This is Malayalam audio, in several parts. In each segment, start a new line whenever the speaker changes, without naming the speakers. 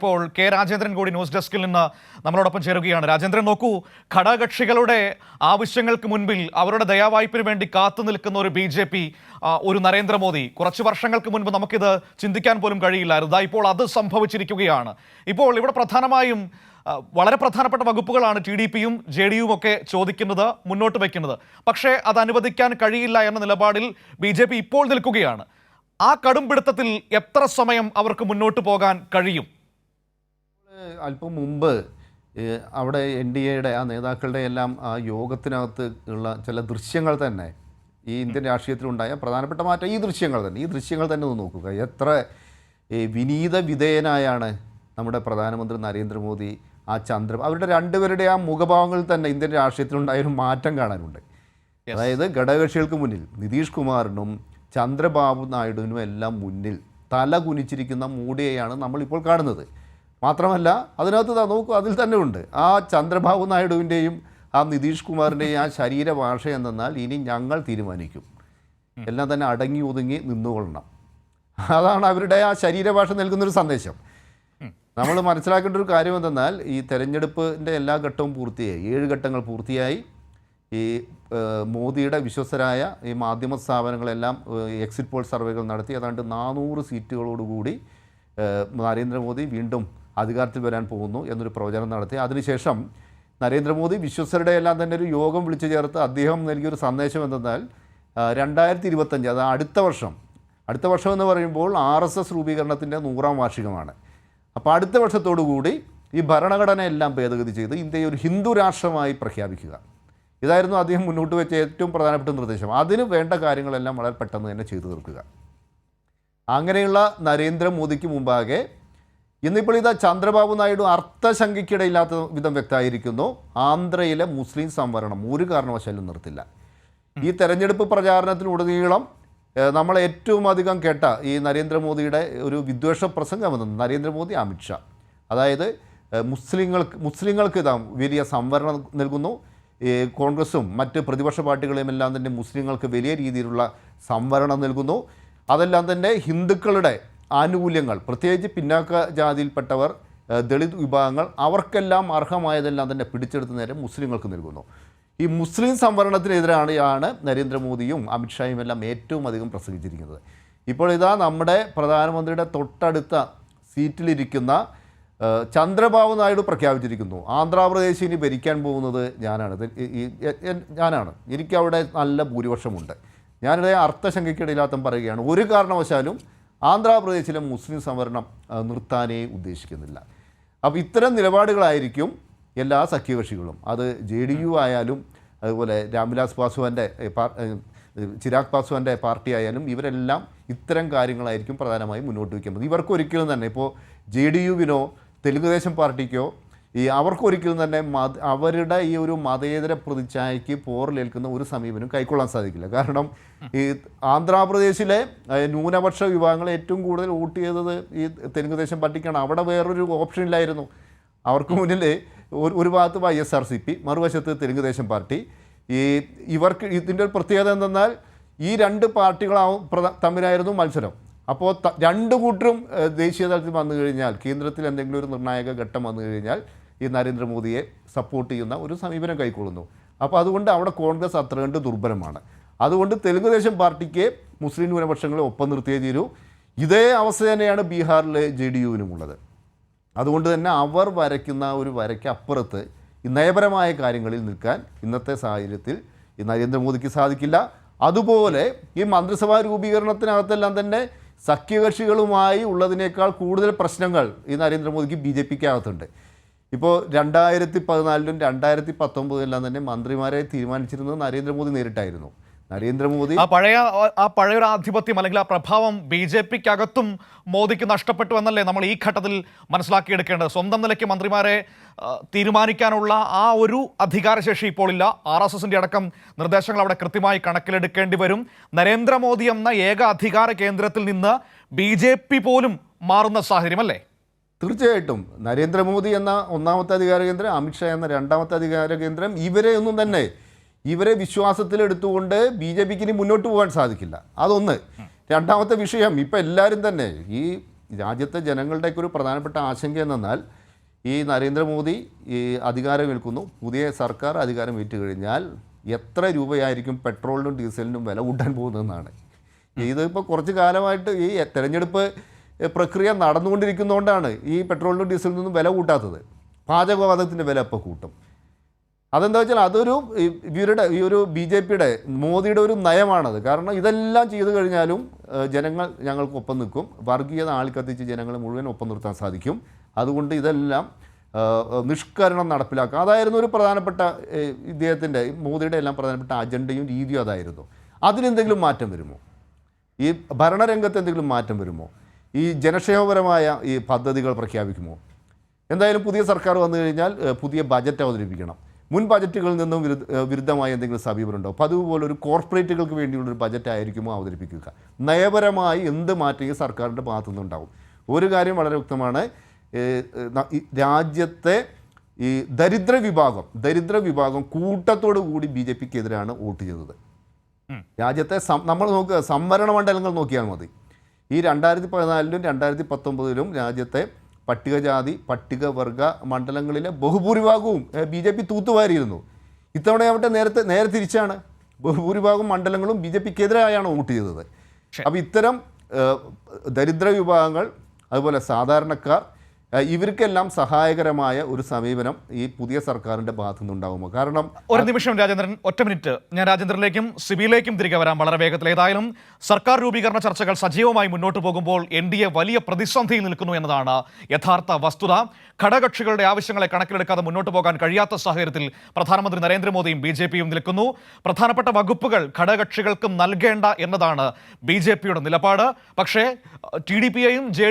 ഇപ്പോൾ കെ രാജേന്ദ്രൻ കൂടി ന്യൂസ് ഡെസ്കിൽ നിന്ന് നമ്മളോടൊപ്പം ചേരുകയാണ്. രാജേന്ദ്രൻ നോക്കൂ ഘടകക്ഷികളുടെ ആവശ്യങ്ങൾക്ക് മുൻപിൽ അവരുടെ ദയാവായ്പിന് വേണ്ടി കാത്തു നിൽക്കുന്ന ഒരു ബി ജെ പി ഒരു നരേന്ദ്രമോദി. കുറച്ച് വർഷങ്ങൾക്ക് മുൻപ് നമുക്കിത് ചിന്തിക്കാൻ പോലും കഴിയില്ലായിരുന്നു. ഇപ്പോൾ അത് സംഭവിച്ചിരിക്കുകയാണ്. ഇപ്പോൾ ഇവിടെ പ്രധാനമായും വളരെ പ്രധാനപ്പെട്ട വകുപ്പുകളാണ് ടി ഡി പിയും ജെ ഡി യുവും ഒക്കെ ചോദിക്കുന്നത് മുന്നോട്ട് വയ്ക്കുന്നത്. പക്ഷേ അത് അനുവദിക്കാൻ കഴിയില്ല എന്ന നിലപാടിൽ ബി ജെ പി ഇപ്പോൾ നിൽക്കുകയാണ്. ആ കടുംപിടുത്തത്തിൽ എത്ര സമയം അവർക്ക് മുന്നോട്ട് പോകാൻ കഴിയും?
അല്പം മുമ്പ് അവിടെ എൻ ഡി എയുടെ ആ നേതാക്കളുടെ എല്ലാം ആ യോഗത്തിനകത്ത് ഉള്ള ചില ദൃശ്യങ്ങൾ തന്നെ ഈ ഇന്ത്യൻ രാഷ്ട്രീയത്തിലുണ്ടായ പ്രധാനപ്പെട്ട മാറ്റം ഈ ദൃശ്യങ്ങൾ തന്നെ. ഈ ദൃശ്യങ്ങൾ തന്നെ ഒന്ന് നോക്കുക. എത്ര വിനീത വിധേയനായാണ് നമ്മുടെ പ്രധാനമന്ത്രി നരേന്ദ്രമോദി ആ ചന്ദ്ര അവരുടെ രണ്ടുപേരുടെ ആ മുഖഭാവങ്ങളിൽ തന്നെ ഇന്ത്യൻ രാഷ്ട്രീയത്തിലുണ്ടായ ഒരു മാറ്റം കാണാനുണ്ട്. അതായത് ഘടകകക്ഷികൾക്ക് മുന്നിൽ നിതീഷ് കുമാറിനും ചന്ദ്രബാബു നായിഡുവിനും എല്ലാം മുന്നിൽ തല കുനിച്ചിരിക്കുന്ന മോഡിയെയാണ് നമ്മളിപ്പോൾ കാണുന്നത്. മാത്രമല്ല അതിനകത്ത് നോക്കൂ അതിൽ തന്നെ ഉണ്ട്. ആ ചന്ദ്രബാബു നായിഡുവിന്റെയും ആ നിതീഷ് കുമാറിന്റെയും ആ ശരീരഭാഷ എന്തെന്നാൽ ഇനി ഞങ്ങൾ തീരുമാനിക്കും. എല്ലാം തന്നെ അടങ്ങി ഒതുങ്ങി നിന്നുകൊള്ളണം. അതാണ് അവരുടെ ആ ശരീരഭാഷ നൽകുന്നൊരു സന്ദേശം. നമ്മൾ മനസ്സിലാക്കേണ്ട ഒരു കാര്യം എന്തെന്നാൽ ഈ തെരഞ്ഞെടുപ്പിന്റെ എല്ലാ ഘട്ടവും പൂർത്തിയായി. ഏഴ് ഘട്ടങ്ങൾ പൂർത്തിയായി. ഈ മോദിയുടെ വിശ്വസ്തരായ ഈ മാധ്യമ സ്ഥാപനങ്ങളെല്ലാം എക്സിറ്റ് പോൾ സർവേകൾ നടത്തി. ഏതാണ്ട് നാനൂറ് സീറ്റുകളോടുകൂടി നരേന്ദ്രമോദി വീണ്ടും അധികാരത്തിൽ വരാൻ പോകുന്നു എന്നൊരു പ്രവചനം നടത്തി. അതിനുശേഷം നരേന്ദ്രമോദി വിശ്വസരുടെ എല്ലാം തന്നെ ഒരു യോഗം വിളിച്ചു ചേർത്ത് അദ്ദേഹം നൽകിയൊരു സന്ദേശം എന്തെന്നാൽ രണ്ടായിരത്തി ഇരുപത്തഞ്ച് അത് അടുത്ത വർഷം അടുത്ത വർഷം എന്ന് പറയുമ്പോൾ ആർ എസ് എസ് രൂപീകരണത്തിന്റെ നൂറാം വാർഷികമാണ്. അപ്പോൾ അടുത്ത വർഷത്തോടു കൂടി ഈ ഭരണഘടനയെല്ലാം ഭേദഗതി ചെയ്ത് ഇന്ത്യയെ ഒരു ഹിന്ദു രാഷ്ട്രമായി പ്രഖ്യാപിക്കുക. ഇതായിരുന്നു അദ്ദേഹം മുന്നോട്ട് വെച്ച ഏറ്റവും പ്രധാനപ്പെട്ട നിർദ്ദേശം. അതിന് വേണ്ട കാര്യങ്ങളെല്ലാം വളരെ പെട്ടെന്ന് തന്നെ ചെയ്തു തീർക്കുക. അങ്ങനെയുള്ള നരേന്ദ്രമോദിക്ക് മുമ്പാകെ ഇന്നിപ്പോൾ ഇതാ ചന്ദ്രബാബു നായിഡു അർത്ഥശങ്കയ്ക്കിടയില്ലാത്ത വിധം വ്യക്തമായിരിക്കുന്നു. ആന്ധ്രയിലെ മുസ്ലിം സംവരണം ഒരു കാരണവശാലും നിർത്തില്ല. ഈ തെരഞ്ഞെടുപ്പ് പ്രചാരണത്തിലുടനീളം നമ്മൾ ഏറ്റവും അധികം കേട്ട ഈ നരേന്ദ്രമോദിയുടെ ഒരു വിദ്വേഷ പ്രസംഗം വന്നത് നരേന്ദ്രമോദി അമിത്ഷാ അതായത് മുസ്ലിങ്ങൾക്ക് മുസ്ലിങ്ങൾക്ക് ഇതാ വലിയ സംവരണം നൽകുന്നു. കോൺഗ്രസും മറ്റ് പ്രതിപക്ഷ പാർട്ടികളെയും എല്ലാം തന്നെ മുസ്ലിങ്ങൾക്ക് വലിയ രീതിയിലുള്ള സംവരണം നൽകുന്നു. അതെല്ലാം തന്നെ ഹിന്ദുക്കളുടെ ആനുകൂല്യങ്ങൾ. പ്രത്യേകിച്ച് പിന്നാക്ക ജാതിയിൽപ്പെട്ടവർ ദളിത് വിഭാഗങ്ങൾ അവർക്കെല്ലാം അർഹമായതെല്ലാം തന്നെ പിടിച്ചെടുത്ത് നേരം മുസ്ലിങ്ങൾക്ക് നൽകുന്നു. ഈ മുസ്ലിം സംവരണത്തിനെതിരാണ് നരേന്ദ്രമോദിയും അമിത്ഷായും എല്ലാം ഏറ്റവും അധികം പ്രസംഗിച്ചിരിക്കുന്നത്. ഇപ്പോൾ ഇതാ നമ്മുടെ പ്രധാനമന്ത്രിയുടെ തൊട്ടടുത്ത സീറ്റിലിരിക്കുന്ന ചന്ദ്രബാബു നായിഡു പ്രഖ്യാപിച്ചിരിക്കുന്നു. ആന്ധ്രാപ്രദേശ് ഇനി ഭരിക്കാൻ പോകുന്നത് ഞാനാണ്. ഞാനാണ്. എനിക്കവിടെ നല്ല ഭൂരിപക്ഷമുണ്ട്. ഞാനിവിടെ അർത്ഥശങ്കയ്ക്കിടയില്ലാത്ത പറയുകയാണ്. ഒരു കാരണവശാലും ആന്ധ്രാപ്രദേശിലെ മുസ്ലിം സംവരണം നിർത്താനേ ഉദ്ദേശിക്കുന്നില്ല. അപ്പോൾ ഇത്തരം നിലപാടുകളായിരിക്കും എല്ലാ സഖ്യകക്ഷികളും. അത് ജെ ഡി യു ആയാലും അതുപോലെ രാംവിലാസ് പാസ്വാന്റെ ചിരാഗ് പാസ്വാന്റെ പാർട്ടി ആയാലും ഇവരെല്ലാം ഇത്തരം കാര്യങ്ങളായിരിക്കും പ്രധാനമായും മുന്നോട്ട് വയ്ക്കുന്നത് ഇവർക്ക് ഒരിക്കലും തന്നെ ഇപ്പോൾ ജെ ഡി യുവിനോ തെലുങ്കുദേശം പാർട്ടിക്കോ ഈ അവർക്കൊരിക്കലും തന്നെ മത അവരുടെ ഈ ഒരു മതേതര പ്രതിച്ഛായയ്ക്ക് പോറിലേൽക്കുന്ന ഒരു സമീപനം കൈക്കൊള്ളാൻ സാധിക്കില്ല. കാരണം ഈ ആന്ധ്രാപ്രദേശിലെ ന്യൂനപക്ഷ വിഭാഗങ്ങൾ ഏറ്റവും കൂടുതൽ വോട്ട് ചെയ്തത് ഈ തെലുങ്കുദേശം പാർട്ടിക്കാണ്. അവിടെ വേറൊരു ഓപ്ഷൻ ഇല്ലായിരുന്നു. അവർക്ക് മുന്നിൽ ഒരു ഒരു ഭാഗത്ത് Y S R C P മറുവശത്ത് തെലുങ്കുദേശം പാർട്ടി. ഈ ഇവർക്ക് ഇതിന്റെ ഒരു പ്രത്യേകത എന്തെന്നാൽ ഈ രണ്ട് പാർട്ടികളാവും തമ്മിലായിരുന്നു മത്സരം. അപ്പോൾ രണ്ട് കൂട്ടരും ദേശീയ തലത്തിൽ വന്നു കഴിഞ്ഞാൽ കേന്ദ്രത്തിൽ എന്തെങ്കിലും ഒരു നിർണായക ഘട്ടം വന്നു കഴിഞ്ഞാൽ ഈ നരേന്ദ്രമോദിയെ സപ്പോർട്ട് ചെയ്യുന്ന ഒരു സമീപനം കൈക്കൊള്ളുന്നു. അപ്പോൾ അതുകൊണ്ട് അവിടെ കോൺഗ്രസ് അത്ര കണ്ട് ദുർബലമാണ്. അതുകൊണ്ട് തെലുങ്കുദേശം പാർട്ടിക്ക് മുസ്ലിം ന്യൂനപക്ഷങ്ങളെ ഒപ്പം നിർത്തിയേ തീരൂ. ഇതേ അവസ്ഥ തന്നെയാണ് ബീഹാറിലെ ജെ ഡി യുവിനുമുള്ളത്. അതുകൊണ്ട് തന്നെ അവർ വരയ്ക്കുന്ന ഒരു വരയ്ക്ക് അപ്പുറത്ത് നയപരമായ കാര്യങ്ങളിൽ നിൽക്കാൻ ഇന്നത്തെ സാഹചര്യത്തിൽ ഈ നരേന്ദ്രമോദിക്ക് സാധിക്കില്ല. അതുപോലെ ഈ മന്ത്രിസഭാ രൂപീകരണത്തിനകത്തെല്ലാം തന്നെ സഖ്യകക്ഷികളുമായി ഉള്ളതിനേക്കാൾ കൂടുതൽ പ്രശ്നങ്ങൾ ഈ നരേന്ദ്രമോദിക്ക് ബി ജെ പിക്ക് അകത്തുണ്ട്. ഇപ്പോൾ രണ്ടായിരത്തി പതിനാലിലും രണ്ടായിരത്തി പത്തൊമ്പതിലെല്ലാം തന്നെ മന്ത്രിമാരെ തീരുമാനിച്ചിരുന്നത് നരേന്ദ്രമോദി നേരിട്ടായിരുന്നു. നരേന്ദ്രമോദി
ആ പഴയ ആ പഴയൊരു ആധിപത്യം അല്ലെങ്കിൽ ആ പ്രഭാവം ബി ജെ പിക്കകത്തും മോദിക്ക് നഷ്ടപ്പെട്ടു എന്നല്ലേ നമ്മൾ ഈ ഘട്ടത്തിൽ മനസ്സിലാക്കിയെടുക്കേണ്ടത്. സ്വന്തം നിലയ്ക്ക് മന്ത്രിമാരെ തീരുമാനിക്കാനുള്ള ആ ഒരു അധികാരശേഷി ഇപ്പോൾ ഇല്ല. ആർ എസ് എസിന്റെ അടക്കം നിർദ്ദേശങ്ങൾ അവിടെ കൃത്യമായി കണക്കിലെടുക്കേണ്ടി വരും. നരേന്ദ്രമോദി എന്ന ഏക അധികാര കേന്ദ്രത്തിൽ നിന്ന് ബി പോലും മാറുന്ന സാഹചര്യം അല്ലേ
തീർച്ചയായിട്ടും നരേന്ദ്രമോദി എന്ന ഒന്നാമത്തെ അധികാര കേന്ദ്രം അമിത്ഷാ എന്ന രണ്ടാമത്തെ അധികാര കേന്ദ്രം ഇവരെ ഒന്നും തന്നെ ഇവരെ വിശ്വാസത്തിലെടുത്തുകൊണ്ട് ബി ജെ പിക്ക് മുന്നോട്ട് പോകാൻ സാധിക്കില്ല. അതൊന്ന്. രണ്ടാമത്തെ വിഷയം ഇപ്പം എല്ലാവരും തന്നെ ഈ രാജ്യത്തെ ജനങ്ങളുടെയൊക്കെ ഒരു പ്രധാനപ്പെട്ട ആശങ്ക എന്നാൽ ഈ നരേന്ദ്രമോദി ഈ അധികാരം ഏൽക്കുന്നു പുതിയ സർക്കാർ അധികാരം ഏറ്റുകഴിഞ്ഞാൽ എത്ര രൂപയായിരിക്കും പെട്രോളിനും ഡീസലിനും വില കൂട്ടാൻ പോകുന്നതെന്നാണ്. ഇതിപ്പോൾ കുറച്ച് കാലമായിട്ട് ഈ തെരഞ്ഞെടുപ്പ് പ്രക്രിയ നടന്നുകൊണ്ടിരിക്കുന്നതുകൊണ്ടാണ് ഈ പെട്രോളിനും ഡീസലിനും വില കൂട്ടാത്തത്. പാചകവാതകത്തിന്റെ വില ഇപ്പോൾ കൂട്ടും. അതെന്താ വെച്ചാൽ അതൊരു ഇവരുടെ ഈ ഒരു ബി ജെ പിയുടെ മോദിയുടെ ഒരു നയമാണത്. കാരണം ഇതെല്ലാം ചെയ്തു കഴിഞ്ഞാലും ജനങ്ങൾ ഞങ്ങൾക്കൊപ്പം നിൽക്കും. വർഗീയത ആൾക്കത്തിച്ച് ജനങ്ങൾ മുഴുവൻ ഒപ്പം നിർത്താൻ സാധിക്കും. അതുകൊണ്ട് ഇതെല്ലാം നിഷ്കരണം നടപ്പിലാക്കുക അതായിരുന്നു ഒരു പ്രധാനപ്പെട്ട ഇദ്ദേഹത്തിന്റെ മോദിയുടെ എല്ലാം പ്രധാനപ്പെട്ട അജണ്ടയും രീതിയും അതായിരുന്നു. അതിനെന്തെങ്കിലും മാറ്റം വരുമോ? ഈ ഭരണരംഗത്ത് എന്തെങ്കിലും മാറ്റം വരുമോ? ഈ ജനക്ഷേമപരമായ ഈ പദ്ധതികൾ പ്രഖ്യാപിക്കുമോ? എന്തായാലും പുതിയ സർക്കാർ വന്നു കഴിഞ്ഞാൽ പുതിയ ബജറ്റ് അവതരിപ്പിക്കണം. മുൻ ബജറ്റുകളിൽ നിന്നും വിരുദ്ധ വിരുദ്ധമായ എന്തെങ്കിലും സമീപനമുണ്ടോ? അപ്പോൾ അതുപോലെ ഒരു കോർപ്പറേറ്റുകൾക്ക് വേണ്ടിയുള്ള ഒരു ബജറ്റ് ആയിരിക്കുമോ അവതരിപ്പിക്കുക? നയപരമായി എന്ത് മാറ്റം ഈ സർക്കാരിന്റെ ഭാഗത്തു നിന്നുണ്ടാവും ഒരു കാര്യം വളരെ വ്യക്തമാണ് രാജ്യത്തെ ഈ ദരിദ്ര വിഭാഗം ദരിദ്ര വിഭാഗം കൂട്ടത്തോടു കൂടി ബി ജെ പിക്ക് എതിരാണ് വോട്ട് ചെയ്തത്. രാജ്യത്തെ നമ്മൾ നോക്കുക സംവരണ മണ്ഡലങ്ങൾ നോക്കിയാൽ മതി. ഈ രണ്ടായിരത്തി പതിനാലിലും രണ്ടായിരത്തി പത്തൊമ്പതിലും രാജ്യത്തെ പട്ടികജാതി പട്ടികവർഗ മണ്ഡലങ്ങളിലെ ബഹുഭൂരിഭാഗവും ബി ജെ പി തൂത്തുവാരിയിരുന്നു. ഇത്തവണയാവട്ടെ നേരത്തെ നേരെ തിരിച്ചാണ്. ബഹുഭൂരിഭാഗം മണ്ഡലങ്ങളും ബി ജെ പിക്കെതിരായാണ് വോട്ട് ചെയ്തത്. അപ്പോൾ ഇത്തരം ദരിദ്ര വിഭാഗങ്ങൾ അതുപോലെ സാധാരണക്കാർ ഇവർക്കെല്ലാം സഹായകരമായ ഒരു സമീപനം ഈ പുതിയ സർക്കാരിന്റെ ഭാഗത്തു നിന്നുണ്ടാകുമോ കാരണം
ഒരു നിമിഷം രാജേന്ദ്രൻ. ഒറ്റ മിനിറ്റ്. ഞാൻ രാജേന്ദ്രനിലേക്കും സിബിയിലേക്കും തിരികെ വരാം. വളരെ വേഗത്തിൽ. ഏതായാലും സർക്കാർ രൂപീകരണ ചർച്ചകൾ സജീവമായി മുന്നോട്ട് പോകുമ്പോൾ എൻ വലിയ പ്രതിസന്ധിയിൽ നിൽക്കുന്നു എന്നതാണ് യഥാർത്ഥ വസ്തുത. ഘടകക്ഷികളുടെ ആവശ്യങ്ങളെ കണക്കിലെടുക്കാതെ മുന്നോട്ട് പോകാൻ കഴിയാത്ത സാഹചര്യത്തിൽ പ്രധാനമന്ത്രി നരേന്ദ്രമോദിയും ബി ജെ പിയും നിൽക്കുന്നു. പ്രധാനപ്പെട്ട വകുപ്പുകൾ ഘടകക്ഷികൾക്കും നൽകേണ്ട എന്നതാണ് ബി നിലപാട്. പക്ഷേ ടി ഡി പിയെയും ജെ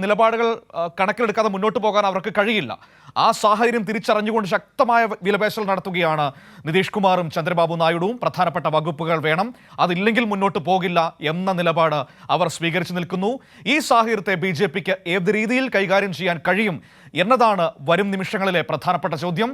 നിലപാടുകൾ ആ, കണക്കിലെടുക്കാതെ മുന്നോട്ട് പോകാൻ അവർക്ക് കഴിയില്ല. ആ സാഹചര്യം തിരിച്ചറിഞ്ഞുകൊണ്ട് ശക്തമായ വിലപേശൽ നടത്തുകയാണ് നിതീഷ് കുമാറും ചന്ദ്രബാബു നായിഡുവും. പ്രധാനപ്പെട്ട വകുപ്പുകൾ വേണം. അതില്ലെങ്കിൽ മുന്നോട്ട് പോകില്ല എന്ന നിലപാട് അവർ സ്വീകരിച്ചു നിൽക്കുന്നു. ഈ സാഹചര്യത്തെ ബി ജെ പിക്ക് ഏത് രീതിയിൽ കൈകാര്യം ചെയ്യാൻ കഴിയും എന്നതാണ് വരും നിമിഷങ്ങളിലെ പ്രധാനപ്പെട്ട ചോദ്യം.